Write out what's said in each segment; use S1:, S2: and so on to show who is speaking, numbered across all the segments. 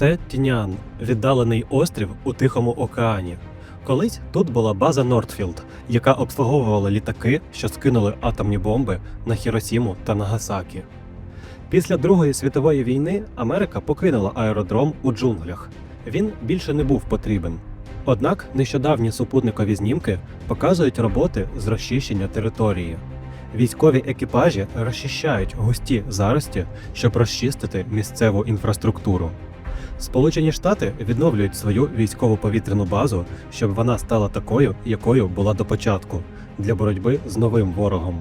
S1: Це Тінян, віддалений острів у Тихому океані. Колись тут була база Нортфілд, яка обслуговувала літаки, що скинули атомні бомби на Хіросіму та Нагасакі. Після Другої світової війни Америка покинула аеродром у джунглях. Він більше не був потрібен. Однак нещодавні супутникові знімки показують роботи з розчищення території. Військові екіпажі розчищають густі зарості, щоб розчистити місцеву інфраструктуру. Сполучені Штати відновлюють свою військову повітряну базу, щоб вона стала такою, якою була до початку, для боротьби з новим ворогом.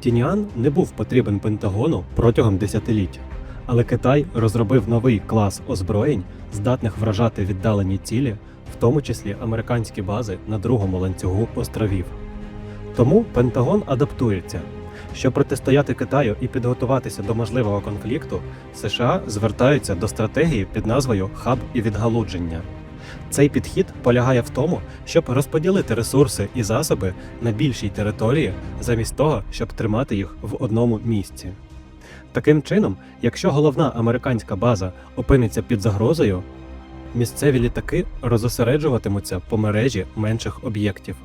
S1: Тініан не був потрібен Пентагону протягом десятиліть, але Китай розробив новий клас озброєнь, здатних вражати віддалені цілі, в тому числі американські бази на другому ланцюгу островів. Тому Пентагон адаптується. Щоб протистояти Китаю і підготуватися до можливого конфлікту, США звертаються до стратегії під назвою Хаб і відгалудження. Цей підхід полягає в тому, щоб розподілити ресурси і засоби на більшій території, замість того, щоб тримати їх в одному місці. Таким чином, якщо головна американська база опиниться під загрозою, місцеві літаки розосереджуватимуться по мережі менших об'єктів.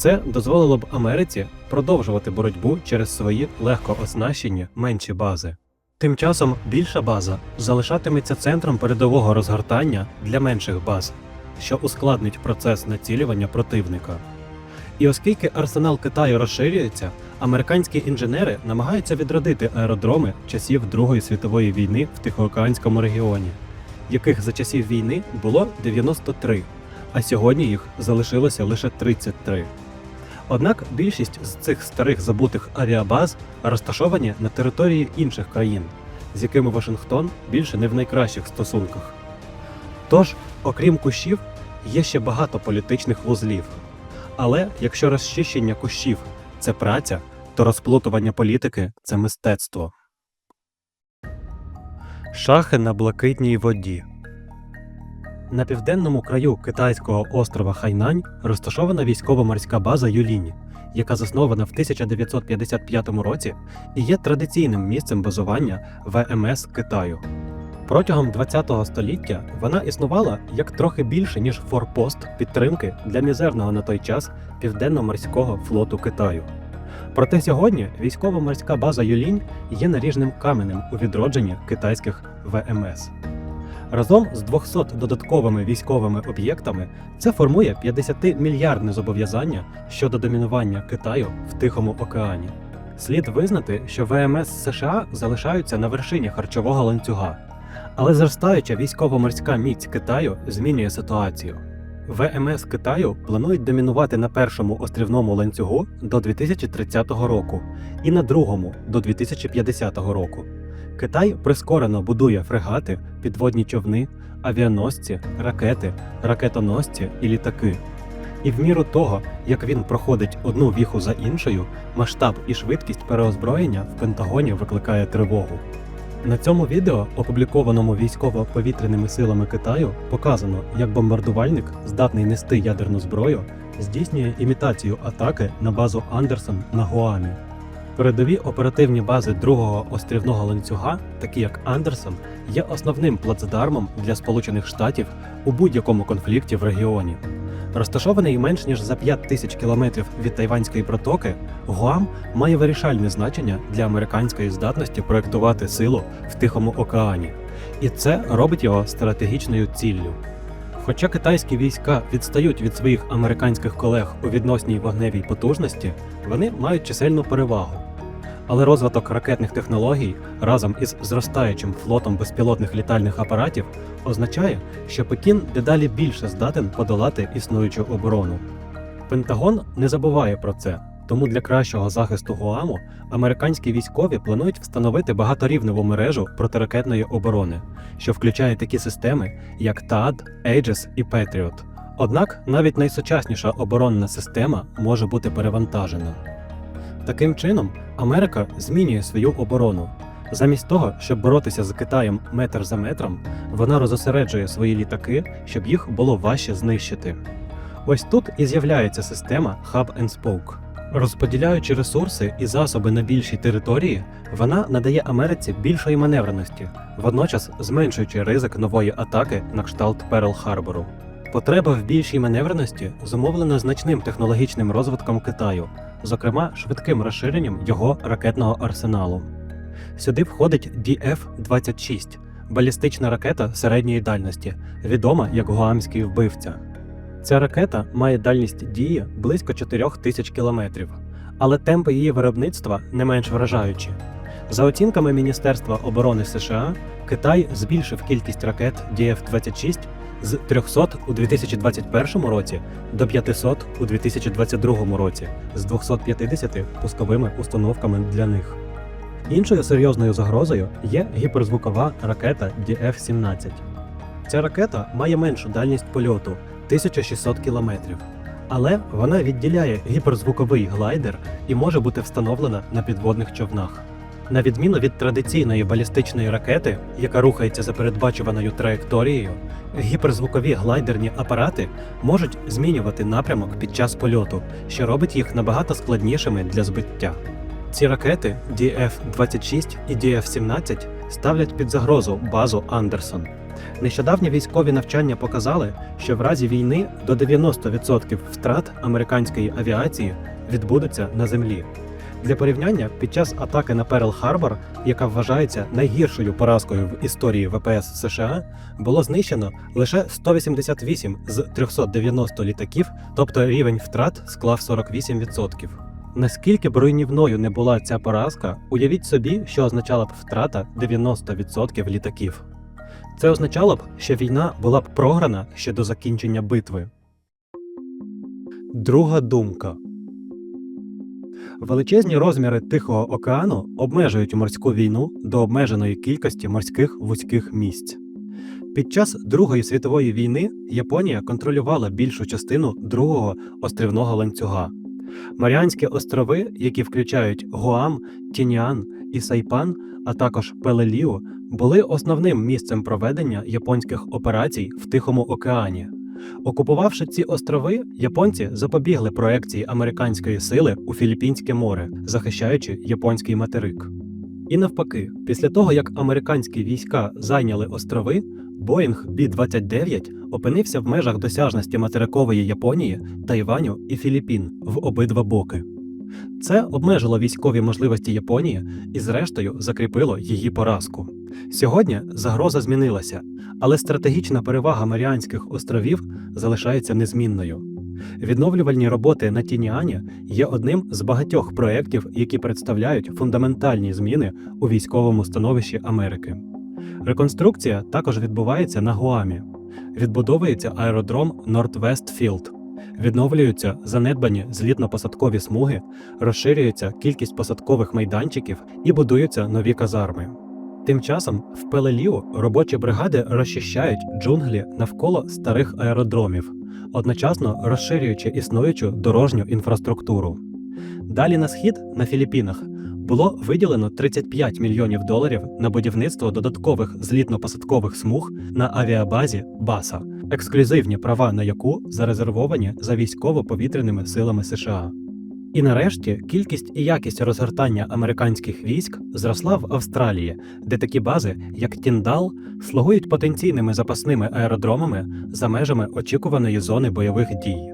S1: Це дозволило б Америці продовжувати боротьбу через свої легко оснащені менші бази. Тим часом більша база залишатиметься центром передового розгортання для менших баз, що ускладнить процес націлювання противника. І оскільки арсенал Китаю розширюється, американські інженери намагаються відродити аеродроми часів Другої світової війни в Тихоокеанському регіоні, яких за часів війни було 93, а сьогодні їх залишилося лише 33. Однак більшість з цих старих забутих авіабаз розташовані на території інших країн, з якими Вашингтон більше не в найкращих стосунках. Тож, окрім кущів, є ще багато політичних вузлів. Але якщо розчищення кущів це праця, то розплутування політики це мистецтво. Шахи на блакитній воді. На південному краю китайського острова Хайнань розташована військово-морська база Юлінь, яка заснована в 1955 році і є традиційним місцем базування ВМС Китаю. Протягом ХХ століття вона існувала як трохи більше ніж форпост підтримки для мізерного на той час південно-морського флоту Китаю. Проте сьогодні військово-морська база Юлінь є наріжним каменем у відродженні китайських ВМС. Разом з 200 додатковими військовими об'єктами це формує 50-мільярдне зобов'язання щодо домінування Китаю в Тихому океані. Слід визнати, що ВМС США залишаються на вершині харчового ланцюга, але зростаюча військово-морська міць Китаю змінює ситуацію. ВМС Китаю планують домінувати на першому острівному ланцюгу до 2030 року і на другому до 2050 року. Китай прискорено будує фрегати, підводні човни, авіаносці, ракети, ракетоносці і літаки. І в міру того, як він проходить одну віху за іншою, масштаб і швидкість переозброєння в Пентагоні викликає тривогу. На цьому відео, опублікованому військово-повітряними силами Китаю, показано, як бомбардувальник, здатний нести ядерну зброю, здійснює імітацію атаки на базу Андерсон на Гуамі. Передові оперативні бази другого острівного ланцюга, такі як Андерсон, є основним плацдармом для Сполучених Штатів у будь-якому конфлікті в регіоні. Розташований менш ніж за 5 тисяч кілометрів від Тайванської протоки, Гуам має вирішальне значення для американської здатності проектувати силу в Тихому океані, і це робить його стратегічною ціллю. Хоча китайські війська відстають від своїх американських колег у відносній вогневій потужності, вони мають чисельну перевагу. Але розвиток ракетних технологій разом із зростаючим флотом безпілотних літальних апаратів означає, що Пекін дедалі більше здатен подолати існуючу оборону. Пентагон не забуває про це, тому для кращого захисту Гуаму американські військові планують встановити багаторівневу мережу протиракетної оборони, що включає такі системи, як ТААД, Aegis і Patriot. Однак навіть найсучасніша оборонна система може бути перевантажена. Таким чином, Америка змінює свою оборону. Замість того, щоб боротися з Китаєм метр за метром, вона розосереджує свої літаки, щоб їх було важче знищити. Ось тут і з'являється система Hub and Spoke. Розподіляючи ресурси і засоби на більшій території, вона надає Америці більшої маневреності, водночас зменшуючи ризик нової атаки на кшталт Перл-Харбору. Потреба в більшій маневреності зумовлена значним технологічним розвитком Китаю, зокрема швидким розширенням його ракетного арсеналу. Сюди входить DF-26 балістична ракета середньої дальності, відома як Гуамський вбивця. Ця ракета має дальність дії близько 4 тисяч кілометрів, але темпи її виробництва не менш вражаючі. За оцінками Міністерства оборони США, Китай збільшив кількість ракет DF-26 з 300 у 2021 році до 500 у 2022 році з 250 пусковими установками для них. Іншою серйозною загрозою є гіперзвукова ракета DF-17. Ця ракета має меншу дальність польоту 1600 км, але вона відділяє гіперзвуковий глайдер і може бути встановлена на підводних човнах. На відміну від традиційної балістичної ракети, яка рухається за передбачуваною траєкторією, гіперзвукові глайдерні апарати можуть змінювати напрямок під час польоту, що робить їх набагато складнішими для збиття. Ці ракети DF-26 і DF-17 ставлять під загрозу базу Андерсон. Нещодавні військові навчання показали, що в разі війни до 90% втрат американської авіації відбудуться на землі. Для порівняння, під час атаки на Перл-Харбор, яка вважається найгіршою поразкою в історії ВПС США, було знищено лише 188 з 390 літаків, тобто рівень втрат склав 48%. Наскільки б руйнівною не була ця поразка, уявіть собі, що означала б втрата 90% літаків. Це означало б, що війна була б програна ще до закінчення битви. Друга думка. Величезні розміри Тихого океану обмежують морську війну до обмеженої кількості морських вузьких місць. Під час Другої світової війни Японія контролювала більшу частину другого острівного ланцюга. Маріанські острови, які включають Гуам, Тініан і Сайпан, а також Пелеліу, були основним місцем проведення японських операцій в Тихому океані. Окупувавши ці острови, японці запобігли проекції американської сили у Філіппінське море, захищаючи японський материк. І навпаки, після того як американські війська зайняли острови, Боїнг Бі-29 опинився в межах досяжності материкової Японії, Тайваню і Філіппін в обидва боки. Це обмежило військові можливості Японії і, зрештою, закріпило її поразку. Сьогодні загроза змінилася, але стратегічна перевага Маріанських островів залишається незмінною. Відновлювальні роботи на Тініані є одним з багатьох проєктів, які представляють фундаментальні зміни у військовому становищі Америки. Реконструкція також відбувається на Гуамі. Відбудовується аеродром Нортвестфілд. Відновлюються занедбані злітно-посадкові смуги, розширюється кількість посадкових майданчиків і будуються нові казарми. Тим часом в Пелеліу робочі бригади розчищають джунглі навколо старих аеродромів, одночасно розширюючи існуючу дорожню інфраструктуру. Далі на схід, на Філіппінах, було виділено 35 мільйонів доларів на будівництво додаткових злітно-посадкових смуг на авіабазі Баса, ексклюзивні права на яку зарезервовані за військово-повітряними силами США. І нарешті кількість і якість розгортання американських військ зросла в Австралії, де такі бази, як Тіндал, слугують потенційними запасними аеродромами за межами очікуваної зони бойових дій.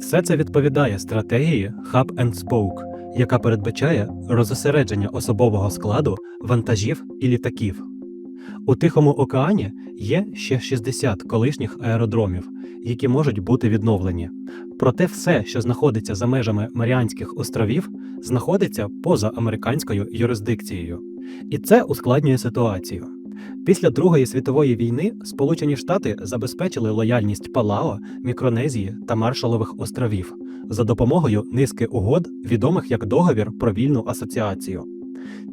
S1: Все це відповідає стратегії Hub and Spoke, яка передбачає розосередження особового складу, вантажів і літаків. У Тихому океані є ще 60 колишніх аеродромів, які можуть бути відновлені. Проте все, що знаходиться за межами Маріанських островів, знаходиться поза американською юрисдикцією. І це ускладнює ситуацію. Після Другої світової війни Сполучені Штати забезпечили лояльність Палао, Мікронезії та Маршалових островів за допомогою низки угод, відомих як договір про вільну асоціацію.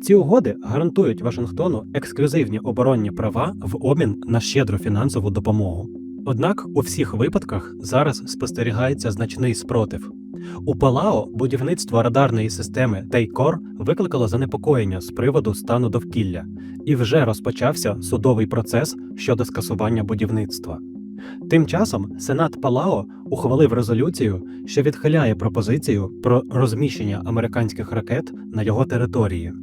S1: Ці угоди гарантують Вашингтону ексклюзивні оборонні права в обмін на щедру фінансову допомогу. Однак у всіх випадках зараз спостерігається значний спротив. У Палао будівництво радарної системи Тейкор викликало занепокоєння з приводу стану довкілля, і вже розпочався судовий процес щодо скасування будівництва. Тим часом Сенат Палао ухвалив резолюцію, що відхиляє пропозицію про розміщення американських ракет на його території.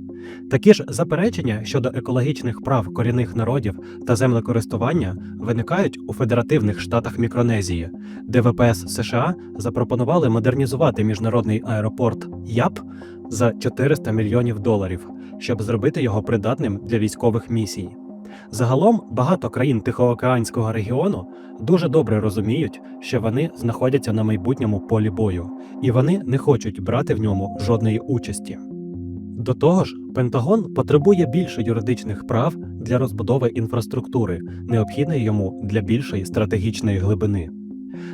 S1: Такі ж заперечення щодо екологічних прав корінних народів та землекористування виникають у федеративних штатах Мікронезії, де ВПС США запропонували модернізувати міжнародний аеропорт ЯП за 400 мільйонів доларів, щоб зробити його придатним для військових місій. Загалом багато країн Тихоокеанського регіону дуже добре розуміють, що вони знаходяться на майбутньому полі бою, і вони не хочуть брати в ньому жодної участі. До того ж, Пентагон потребує більше юридичних прав для розбудови інфраструктури, необхідної йому для більшої стратегічної глибини.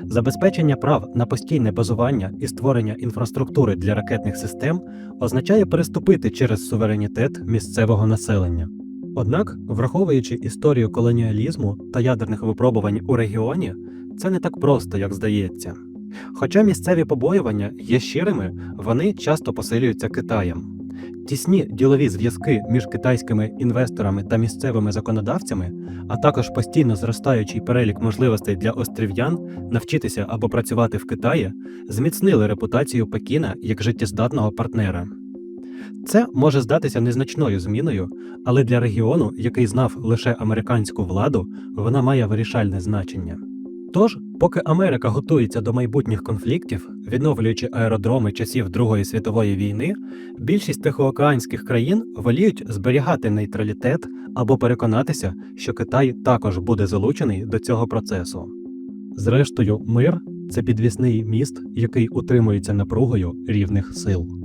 S1: Забезпечення прав на постійне базування і створення інфраструктури для ракетних систем означає переступити через суверенітет місцевого населення. Однак, враховуючи історію колоніалізму та ядерних випробувань у регіоні, це не так просто, як здається. Хоча місцеві побоювання є щирими, вони часто посилюються Китаєм. Тісні ділові зв'язки між китайськими інвесторами та місцевими законодавцями, а також постійно зростаючий перелік можливостей для острів'ян навчитися або працювати в Китаї, зміцнили репутацію Пекіна як життєздатного партнера. Це може здатися незначною зміною, але для регіону, який знав лише американську владу, вона має вирішальне значення. Тож, поки Америка готується до майбутніх конфліктів, відновлюючи аеродроми часів Другої світової війни, більшість тихоокеанських країн воліють зберігати нейтралітет або переконатися, що Китай також буде залучений до цього процесу. Зрештою, мир це підвісний міст, який утримується напругою рівних сил.